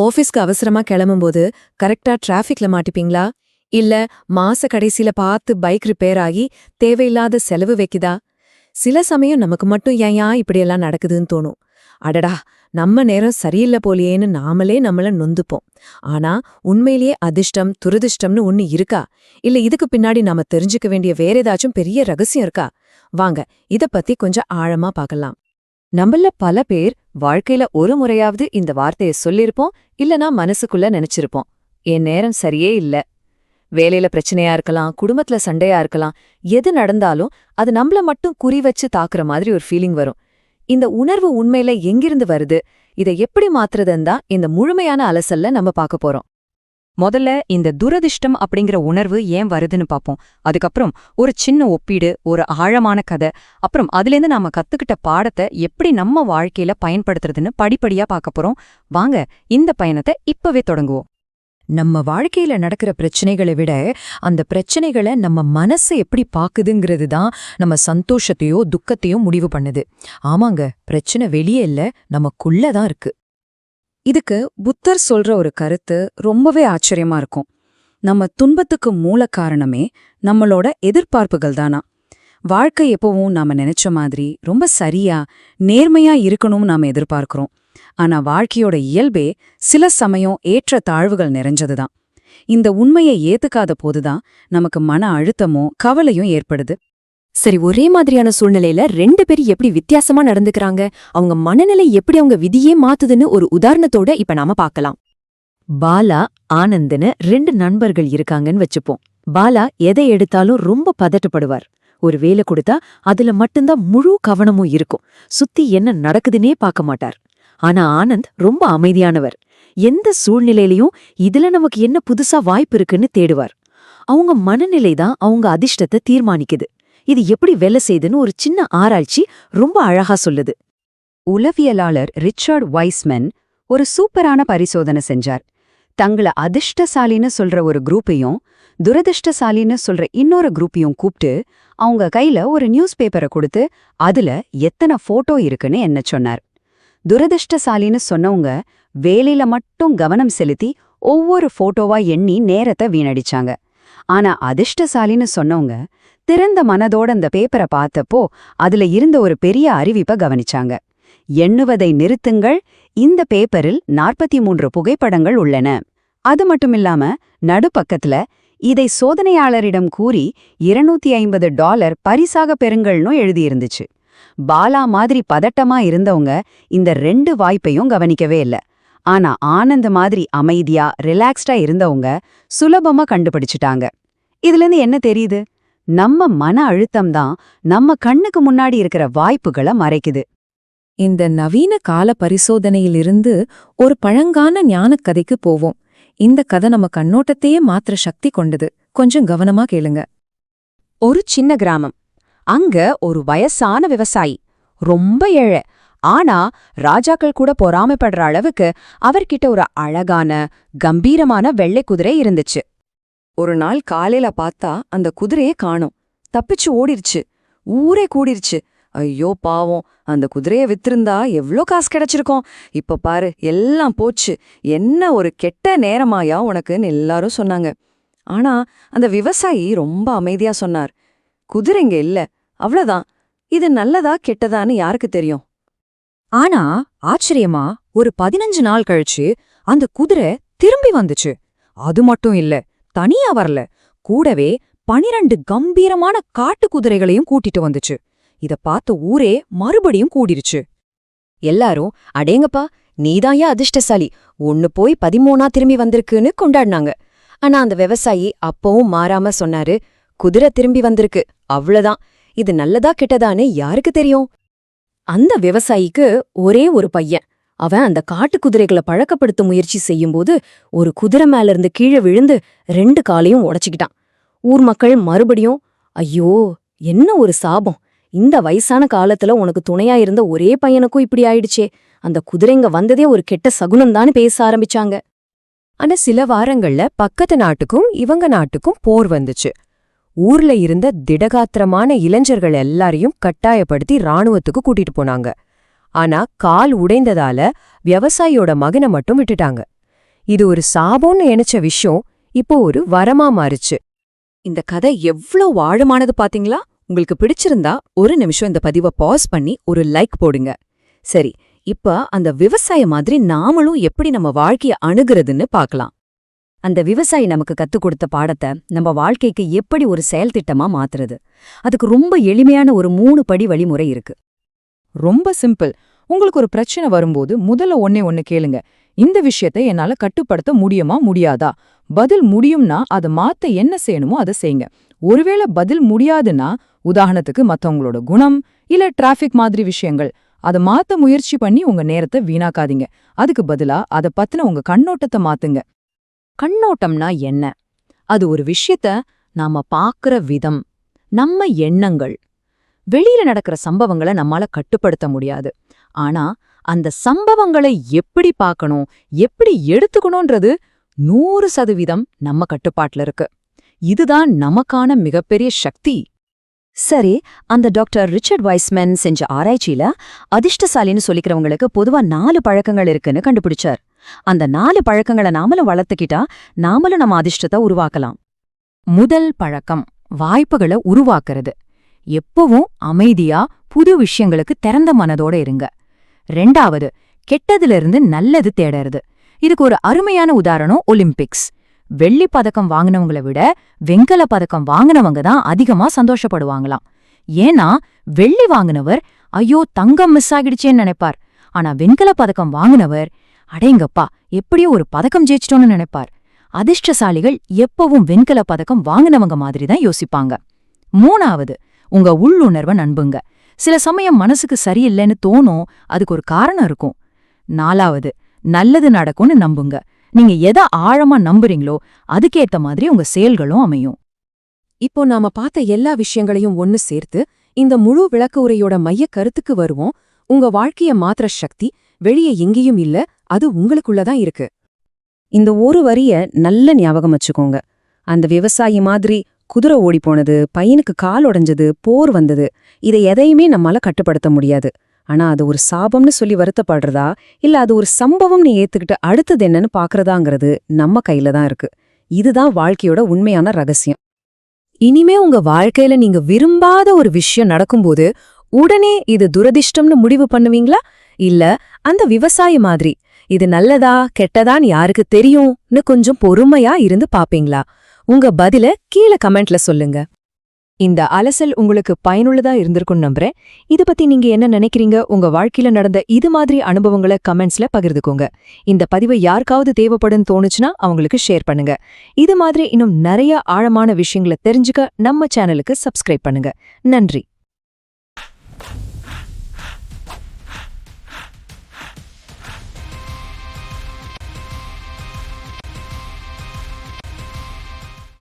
ஆபீஸ்க்கு அவசரமா கிளம்பும்போது கரெக்டா டிராஃபிக்ல மாட்டிப்பீங்களா? இல்ல மாச கடைசியில பார்த்து பைக் ரிப்பேர் ஆகி தேவையில்லாத செலவு வைக்குதா? சில சமயம் நமக்கு மட்டும் ஏன் இப்படியெல்லாம் நடக்குதுன்னு தோணும். அடடா நம்ம நேரம் சரியில்லை போலியேன்னு நாமளே நம்மள நொந்துப்போம். ஆனா உண்மையிலேயே அதிர்ஷ்டம் துரதிர்ஷ்டம்னு ஒன்னு இருக்கா? இல்ல இதுக்கு பின்னாடி நாம தெரிஞ்சுக்க வேண்டிய வேற ஏதாச்சும் பெரிய ரகசியம் இருக்கா? வாங்க இத பத்தி கொஞ்சம் ஆழமா பார்க்கலாம். நம்மள பல பேர் வாழ்க்கையில ஒரு முறையாவது இந்த வார்த்தைய சொல்லிருப்போம் இல்லனா மனசுக்குள்ள நினைச்சிருப்போம். என் நேரம் சரியே இல்ல. வேலையில பிரச்சனையா இருக்கலாம் குடும்பத்துல சண்டையா இருக்கலாம் எது நடந்தாலும் அது நம்மள மட்டும் குறி வச்சு தாக்குற மாதிரி ஒரு ஃபீலிங் வரும். இந்த உணர்வு உண்மையில எங்கிருந்து வருது? இதை எப்படி மாத்துறதுன்னு தான் இந்த முழுமையான அலசல்ல நம்ம பார்க்க போறோம். முதல்ல இந்த துரதிர்ஷ்டம் அப்படிங்கிற உணர்வு ஏன் வருதுன்னு பார்ப்போம் அதுக்கப்புறம் ஒரு சின்ன ஒப்பீடு ஒரு ஆழமான கதை அப்புறம் அதுலேருந்து நாம கத்துக்கிட்ட பாடத்தை எப்படி நம்ம வாழ்க்கையில பயன்படுத்துறதுன்னு படிப்படியா பார்க்க போறோம். வாங்க இந்த பயணத்தை இப்பவே தொடங்குவோம். நம்ம வாழ்க்கையில நடக்கிற பிரச்சனைகளை விட அந்த பிரச்சனைகளை நம்ம மனசு எப்படி பாக்குதுங்கிறது தான் நம்ம சந்தோஷத்தையோ துக்கத்தையோ முடிவு பண்ணுது. ஆமாங்க பிரச்சனை வெளியே இல்ல நமக்குள்ள தான் இருக்கு. இதுக்கு புத்தர் சொல்ற ஒரு கருத்து ரொம்பவே ஆச்சரியமா இருக்கும். நம்ம துன்பத்துக்கு மூல காரணமே நம்மளோட எதிர்பார்ப்புகள் தானா? வாழ்க்கை எப்பவும் நாம நினைச்ச மாதிரி ரொம்ப சரியா நேர்மையா இருக்கணும்னு நாம எதிர்பார்க்கிறோம். ஆனா வாழ்க்கையோட இயல்பே சில சமயம் ஏற்ற தாழ்வுகள் நிறைஞ்சதுதான். இந்த உண்மையை ஏத்துக்காத போதுதான் நமக்கு மன அழுத்தமோ கவலையும் ஏற்படுது. சரி ஒரே மாதிரியான சூழ்நிலையில ரெண்டு பேரும் எப்படி வித்தியாசமா நடந்துக்கறாங்க? அவங்க மனநிலை எப்படி அவங்க விதியே மாத்துதுன்னு ஒரு உதாரணத்தோட இப்ப நாம பார்க்கலாம். பாலா ஆனந்த்னு ரெண்டு நண்பர்கள் இருக்காங்கன்னு வச்சுப்போம். பாலா எதை எடுத்தாலும் ரொம்ப பதட்டப்படுவார். ஒரு வேலை கொடுத்தா அதுல மட்டும்தான் முழு கவனமும் இருக்கும். சுத்தி என்ன நடக்குதுன்னே பார்க்க மாட்டார். ஆனா ஆனந்த் ரொம்ப அமைதியானவர். எந்த சூழ்நிலையிலயும் இதுல நமக்கு என்ன புதுசா வாய்ப்பு இருக்குன்னு தேடுவார். அவங்க மனநிலை தான் அவங்க அதிர்ஷ்டத்தை தீர்மானிக்குது. இது எப்படி வேலை செய்யுதுன்னு ஒரு சின்ன ஆராய்ச்சி ரொம்ப அழகா சொல்லுது. உளவியலாளர் ரிச்சர்ட் வைஸ்மென் ஒரு சூப்பரான பரிசோதனை செஞ்சார். தங்கள அதிர்ஷ்டசாலின்னு சொல்ற ஒரு குரூப்பையும் துரதிர்ஷ்டசாலின்னு சொல்ற இன்னொரு குரூப்பையும் கூப்பிட்டு அவங்க கையில ஒரு நியூஸ் பேப்பரை கொடுத்து அதுல எத்தனை போட்டோ இருக்குன்னு என்ன சொன்னார். துரதிர்ஷ்டசாலின்னு சொன்னவங்க வேலையில மட்டும் கவனம் செலுத்தி ஒவ்வொரு போட்டோவா எண்ணி நேரத்தை வீணடிச்சாங்க. ஆனா அதிர்ஷ்டசாலின்னு சொன்னவங்க திறந்த மனதோட அந்த பேப்பரை பார்த்தப்போ அதுல இருந்த ஒரு பெரிய அறிவிப்பை கவனிச்சாங்க. எண்ணுவதை நிறுத்துங்கள். இந்த பேப்பரில் நாற்பத்தி மூன்று புகைப்படங்கள் உள்ளன. அது மட்டுமில்லாம நடுப்பக்கத்துல இதை சோதனையாளரிடம் கூறி இருநூத்தி ஐம்பது டாலர் பரிசாக பெறுங்கள்னு எழுதியிருந்துச்சு. பாலா மாதிரி பதட்டமா இருந்தவங்க இந்த ரெண்டு வாய்ப்பையும் கவனிக்கவே இல்ல. ஆனா ஆனந்த மாதிரி அமைதியா ரிலாக்ஸ்டா இருந்தவங்க சுலபமா கண்டுபிடிச்சிட்டாங்க. இதுலேருந்து என்ன தெரியுது? நம்ம மன அழுத்தம் தான் நம்ம கண்ணுக்கு முன்னாடி இருக்கிற வாய்ப்புகளை மறைக்குது. இந்த நவீன கால பரிசோதனையிலிருந்து ஒரு பழங்கான ஞானக் கதைக்கு போவோம். இந்த கதை நம்ம கண்ணோட்டத்தையே மாத்திர சக்தி கொண்டது. கொஞ்சம் கவனமா கேளுங்க. ஒரு சின்ன கிராமம். அங்க ஒரு வயசான விவசாயி. ரொம்ப ஏழை. ஆனா ராஜாக்கள் கூட பொறாமைப்படுற அளவுக்கு அவர்கிட்ட ஒரு அழகான கம்பீரமான வெள்ளை குதிரை இருந்துச்சு. ஒரு நாள் காலையில பார்த்தா அந்த குதிரையே காணும். தப்பிச்சு ஓடிருச்சு. ஊரே கூடிருச்சு. ஐயோ பாவம். அந்த குதிரைய வித்திருந்தா எவ்ளோ காசு கிடைச்சிருக்கோம். இப்ப பாரு எல்லாம் போச்சு. என்ன ஒரு கெட்ட நேரமாயா உனக்குன்னு எல்லாரும் சொன்னாங்க. ஆனா அந்த விவசாயி ரொம்ப அமைதியா சொன்னார். குதிரைங்க இல்ல. அவ்வளவுதான். இது நல்லதா கெட்டதான்னு யாருக்கு தெரியும்? ஆனா ஆச்சரியமா ஒரு பதினஞ்சு நாள் கழிச்சு அந்த குதிரை திரும்பி வந்துச்சு. அது மட்டும் இல்ல. தனியா வரல. கூடவே பனிரண்டு கம்பீரமான காட்டு குதிரைகளையும் கூட்டிட்டு வந்துச்சு. இத பார்த்த ஊரே மறுபடியும் கூடிருச்சு. எல்லாரும் அடேங்கப்பா நீதாயா அதிர்ஷ்டசாலி. ஒன்னு போய் பதிமூணா திரும்பி வந்திருக்குன்னு கொண்டாடினாங்க. ஆனா அந்த விவசாயி அப்பவும் மாறாம சொன்னாரு குதிரை திரும்பி வந்திருக்கு. அவ்வளவுதான். இது நல்லதா கெட்டதான்னு யாருக்கு தெரியும்? அந்த விவசாயிக்கு ஒரே ஒரு பையன். அவன் அந்த காட்டு குதிரைகளை பழக்கப்படுத்த முயற்சி செய்யும்போது ஒரு குதிரை மேல இருந்து கீழே விழுந்து ரெண்டு காலையும் உடைச்சுக்கிட்டான். ஊர் மக்கள் மறுபடியும் ஐயோ என்ன ஒரு சாபம். இந்த வயசான காலத்துல உனக்கு துணையா இருந்த ஒரே பையனுக்கும் இப்படி ஆயிடுச்சே. அந்த குதிரைங்க வந்ததே ஒரு கெட்ட சகுனம்தான் பேச ஆரம்பிச்சாங்க. ஆனா சில வாரங்கள்ல பக்கத்து நாட்டுக்கும் இவங்க நாட்டுக்கும் போர் வந்துச்சு. ஊர்ல இருந்த திடகாத்திரமான இளைஞர்கள் எல்லாரையும் கட்டாயப்படுத்தி ராணுவத்துக்கு கூட்டிட்டு போனாங்க. ஆனா கால் உடைந்ததால விவசாயியோட மகனை மட்டும் விட்டுட்டாங்க. இது ஒரு சாபம்னு நினைச்ச விஷயம் இப்போ ஒரு வரமா மாறுச்சு. இந்த கதை எவ்ளோ ஆழமானது பாத்தீங்களா? உங்களுக்கு பிடிச்சிருந்தா ஒரு நிமிஷம் இந்த பதிவை பாஸ் பண்ணி ஒரு லைக் போடுங்க. சரி இப்ப அந்த விவசாய மாதிரி நாமளும் எப்படி நம்ம வாழ்க்கைய அணுகுறதுன்னு பார்க்கலாம். அந்த விவசாயி நமக்கு கத்துக் கொடுத்த பாடத்தை நம்ம வாழ்க்கைக்கு எப்படி ஒரு செயல்திட்டமா மாத்துறது? அதுக்கு ரொம்ப எளிமையான ஒரு மூணு படி வழிமுறை இருக்கு. ரொம்ப சிம்பிள். உங்களுக்கு ஒரு பிரச்சனை வரும்போது முதல்ல ஒன்னே ஒன்னு கேளுங்க. இந்த விஷயத்தை என்னால கட்டுப்படுத்த முடியுமா முடியாதா? பதில் முடியும்னா அதை மாத்த என்ன செய்யணுமோ அதை செய்யுங்க. ஒருவேளை பதில் முடியாதுன்னா உதாரணத்துக்கு மத்தவங்களோட குணம் இல்ல டிராஃபிக் மாதிரி விஷயங்கள் அதை மாத்த முயற்சி பண்ணி உங்க நேரத்தை வீணாக்காதீங்க. அதுக்கு பதிலா அதை பத்தின உங்க கண்ணோட்டத்தை மாத்துங்க. கண்ணோட்டம்னா என்ன? அது ஒரு விஷயத்த நாம பாக்குற விதம் நம்ம எண்ணங்கள் வெளியில நடக்கிற சம்பவங்களை நம்மால கட்டுப்படுத்த முடியாது. ஆனா அந்த சம்பவங்களை எப்படி பார்க்கணும் எப்படி எடுத்துக்கணும்ன்றது நூறு சதவீதம் நம்ம கட்டுப்பாட்டுல இருக்கு. இதுதான் நமக்கான மிகப்பெரிய சக்தி. சரி அந்த டாக்டர் ரிச்சர்ட் வைஸ்மேன் செஞ்ச ஆராய்ச்சியில அதிர்ஷ்டசாலின்னு சொல்லிக்கிறவங்களுக்கு பொதுவா நாலு பழக்கங்கள் இருக்குன்னு கண்டுபிடிச்சார். அந்த நாலு பழக்கங்களை நாமளும் வளர்த்துக்கிட்டா நாமளும் நம்ம அதிர்ஷ்டத்தை உருவாக்கலாம். முதல் பழக்கம் வாய்ப்புகளை உருவாக்குறது. எப்பவும் அமைதியா புது விஷயங்களுக்கு திறந்த மனதோட இருங்க. ரெண்டாவது கெட்டதிலிருந்து நல்லது தேடறது. இதுக்கு ஒரு அருமையான உதாரணம் ஒலிம்பிக்ஸ். வெள்ளி பதக்கம் வாங்கினவங்களை விட வெங்கல பதக்கம் வாங்கினவங்க தான் அதிகமா சந்தோஷப்படுவாங்களாம். ஏன்னா வெள்ளி வாங்கினவர் ஐயோ தங்கம் மிஸ் ஆகிடுச்சேன்னு நினைப்பார். ஆனா வெண்கல பதக்கம் வாங்கினவர் அடேங்கப்பா எப்படியோ ஒரு பதக்கம் ஜெயிச்சிட்டோன்னு நினைப்பார். அதிர்ஷ்டசாலிகள் எப்பவும் வெண்கல பதக்கம் வாங்கினவங்க மாதிரி தான் யோசிப்பாங்க. மூணாவது உங்க உள்ளுணர்வை நண்புங்க சில சமயம் மனசுக்கு சரியில்லைன்னு தோணும் அதுக்கு ஒரு காரணம் இருக்கும். நாலாவது நல்லது நடக்கும்னு நம்புங்க. நீங்க எதை ஆழமா நம்புறீங்களோ அதுக்கேத்த மாதிரி உங்க செயல்களும் அமையும். இப்போ நாம பார்த்த எல்லா விஷயங்களையும் ஒன்னு சேர்த்து இந்த முழு விளக்க உரையோட மைய கருத்துக்கு வருவோம். உங்க வாழ்க்கைய மாத்திர சக்தி வெளியே எங்கேயும் இல்ல அது உங்களுக்குள்ளதான் இருக்கு. இந்த ஒரு வரிய நல்ல ஞாபகம் வச்சுக்கோங்க. அந்த விவசாயி மாதிரி குதிரை ஓடி போனது பையனுக்கு கால் உடைஞ்சது போர் வந்தது. இதை எதையுமே நம்மால கட்டுப்படுத்த முடியாது. ஆனா அது ஒரு சாபம்னு சொல்லி வருத்தப்படுறதா? இல்ல அது ஒரு சம்பவம்னு ஏத்துக்கிட்டு அடுத்தது என்னன்னு பாக்குறதாங்கிறது நம்ம கையில தான் இருக்கு. இதுதான் வாழ்க்கையோட உண்மையான ரகசியம். இனிமே உங்க வாழ்க்கையில நீங்க விரும்பாத ஒரு விஷயம் நடக்கும்போது உடனே இது துரதிர்ஷ்டம்னு முடிவு பண்ணுவீங்களா? இல்ல அந்த விவசாயி மாதிரி இது நல்லதா கெட்டதான்னு யாருக்கு தெரியும்னு கொஞ்சம் பொறுமையா இருந்து பாப்பீங்களா? உங்க பதில கீழே கமெண்ட்ல சொல்லுங்க. இந்த அலசல் உங்களுக்கு பயனுள்ளதா இருந்திருக்கும் நம்புறேன். இத பத்தி நீங்க என்ன நினைக்கிறீங்க? உங்க வாழ்க்கையில நடந்த இது மாதிரி அனுபவங்களை கமெண்ட்ஸ்ல பகிர்ந்துக்கோங்க. இந்த பதிவை யாருக்காவது தேவைப்படுன்னு தோணுச்சுன்னா அவங்களுக்கு ஷேர் பண்ணுங்க. இது மாதிரி இன்னும் நிறைய ஆழமான விஷயங்களை தெரிஞ்சுக்க நம்ம சேனலுக்கு சப்ஸ்கிரைப் பண்ணுங்க. நன்றி.